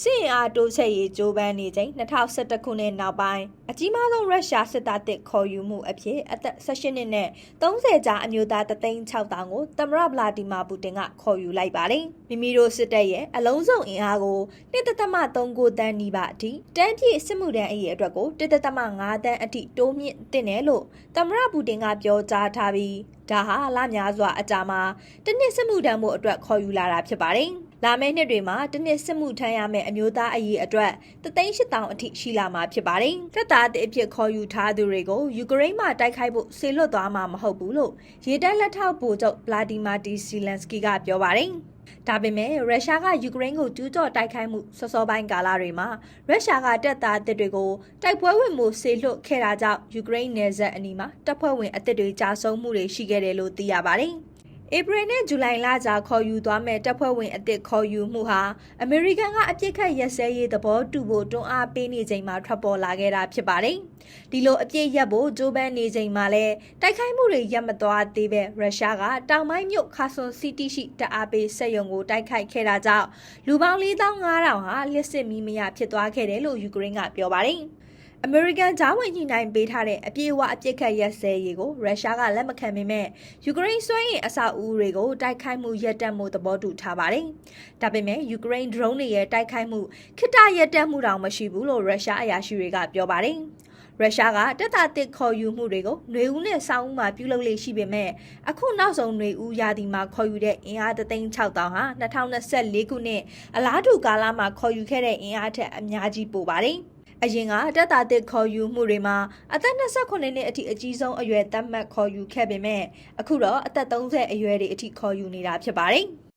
စင်အားတိုးချက်ရေးကြိုးပမ်းနေချိန်2011ခုနှစ်နောက်ပိုင်းအကြီးမားဆုံးရုရှားစစ်သားတစ်ခေါ်ယူမှုအဖြစ်အသက်18နှစ်နဲ့30ကြာအမျိုးသား36000ကိုသမ္မတဗလာဒီမာပူတင်ကခေါ်ယူလိုက်ပါတယ်။မိမိတို့စစ်တပ်ရဲ့အလုံးစုံအင်အားကို1.39တန်းနီးပါအထိတန်းပြည့်စစ်မှုထမ်းအရေးအတွက်ကို1.5တန်းအထိတိုးမြင့်တင်တယ်လို့သမ္မတပူတင်ကပြောကြားထားပြီးဒါဟာလများစွာအကြာမှာတစ်နှစ်စစ်မှုထမ်းမှုအတွက်ခေါ်ယူလာတာဖြစ်ပါတယ်။လာမယ့်နှစ်တွေမှာတစ်နှစ်စစ်မှုထမ်းရမယ့်အမျိုးသားအရေးအတွက်3,800အထိရှိလာမှာဖြစ်ပါတယ်။တပ်သားအဖြစ်ခေါ်ယူထားသူတွေကိုယူကရိန်းမှာတိုက်ခိုက်ဖို့ဆေလွတ်သွားမှာမဟုတ်ဘူးလို့ရေတပ်လက်ထောက်ဗိုလ်ချုပ်ဗလာဒီမာတီစီလန်စကီကပြောပါတယ်။ ဒါပေမဲ့ရုရှားကယူကရိန်းကိုကျူးကျော်တိုက်ခိုက်မှုစောစောပိုင်းကာလတွေမှာရုရှားကတပ်သားအသစ်တွေကိုတိုက်ပွဲဝင်မှုဆေလွတ်ခဲ့တာကြောင့်ယူကရိန်းနယ်စပ်အနီးမှာတပ်ဖွဲ့ဝင်အသစ်တွေကြာဆုံးမှုတွေရှိခဲ့တယ်လို့သိရပါတယ်။ ဧပြီနဲ့ဇူလိုင်လကြာခေါ်ယူသွားမဲ့တပ်ဖွဲ့ဝင်အသစ်ခေါ်ယူမှုဟာအမေရိကန်ကအပြစ်ခတ်ရက်စဲရေးသဘောတူဖို့တွန်းအားပေးနေချိန်မှာထွက်ပေါ်လာခဲ့တာဖြစ်ပါတယ်။ဒီလိုအပြစ်ရက်ဖို့ဂျိုးပန်းနေချိန်မှာလဲတိုက်ခိုက်မှုတွေရပ်မသွားသေးပဲရုရှားကတောင်ပိုင်းမြို့ခါဆွန်စီးတီးရှိတပ်အားပေးစက်ရုံကိုတိုက်ခိုက်ခဲ့တာကြောင့်လူပေါင်း4500ဟာလျှစ်စစ်မီးမရဖြစ်သွားခဲ့တယ်လို့ယူကရိန်းကပြောပါတယ်။ အမေရိကန်ဂျားဝင်ညှိနှိုင်းပေးထားတဲ့အပြေအဝအပြစ်ခတ်ရက်စဲရေးကိုရုရှားကလက်မခံပေမဲ့ယူကရိန်းစွမ်းရည်အဆောက်အဦတွေကိုတိုက်ခိုက်မှုရပ်တန့်မှုသဘောတူထားပါတယ်။ဒါပေမဲ့ယူကရိန်း drone တွေရဲ့တိုက်ခိုက်မှုခိတရပ်တန့်မှုတောင်မရှိဘူးလို့ရုရှားအရာရှိတွေကပြောပါတယ်။ရုရှားကတပ်သားတစ်ခေါ်ယူမှုတွေကိုຫນွေဦးနဲ့စောင်းဦးမှာပြုလုပ်လေရှိပေမဲ့အခုနောက်ဆုံးຫນွေဦးရာသီမှာခေါ်ယူတဲ့အင်အား36000ဟာ2024ခုနှစ်အလားတူကာလမှာခေါ်ယူခဲ့တဲ့အင်အားထက်အများကြီးပိုပါတယ်။ အရင်ကတက်တာတစ်ခေါ်ယူမှုတွေမှာအသက်28နှစ်အထိအကြီးဆုံးအရွယ်သတ်မှတ်ခေါ်ယူခဲ့ပေမဲ့အခုတော့အသက်30အရွယ်တွေအထိခေါ်ယူနေတာဖြစ်ပါတယ်။